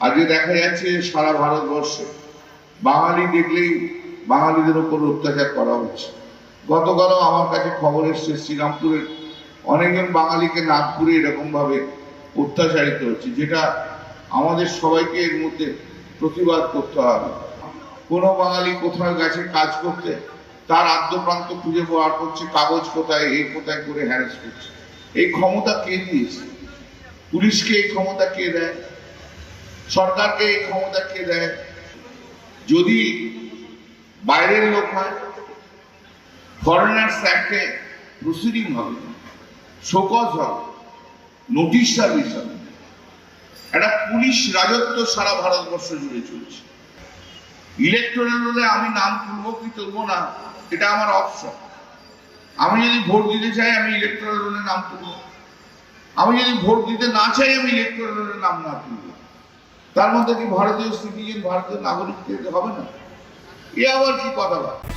আজকে দেখা যাচ্ছে সারা ভারতবর্ষে বাঙালি দেখলেই বাঙালিদের উপর অত্যাচার করা হচ্ছে। গতকালও আমার কাছে খবর এসছে, শ্রীরামপুরের অনেকজন বাঙালিকে নাগপুরে এরকম ভাবে অত্যাচারিত হচ্ছে, যেটা আমাদের সবাইকে এর মধ্যে প্রতিবাদ করতে হবে। কোনো বাঙালি কোথাও গেছে কাজ করতে, তার আদ্যপ্রান্ত খুঁজে বার করছে কাগজ কোথায় এই কোথায় করে হ্যারাস করছে। এই ক্ষমতা কে দিয়েছে? পুলিশকে এই ক্ষমতা কে দেয়? সরকারকে এই ক্ষমতা কে দেয়? যদি বাইরের লোক হয় ফরেনার্স অ্যাক্টে প্রসিডিং হবে, শোকজ হবে নোটিশ সার্ভিস হবে। একটা পুলিশ রাজত্ব সারা ভারতবর্ষ জুড়ে চলছে। ইলেকটোরাল রোলে আমি নাম তুলবো কি তুলবো না, এটা আমার অপশন আমি যদি ভোট দিতে চাই, আমি ইলেকটোরাল রোলে নাম তুলবো। আমি যদি ভোট দিতে না চাই, আমি ইলেকটোরাল রোলে নাম না তুলবো। তার মধ্যে কি ভারতীয় সিটিজেন ভারতীয় নাগরিক হবে না? এ আবার কি কথা বলে?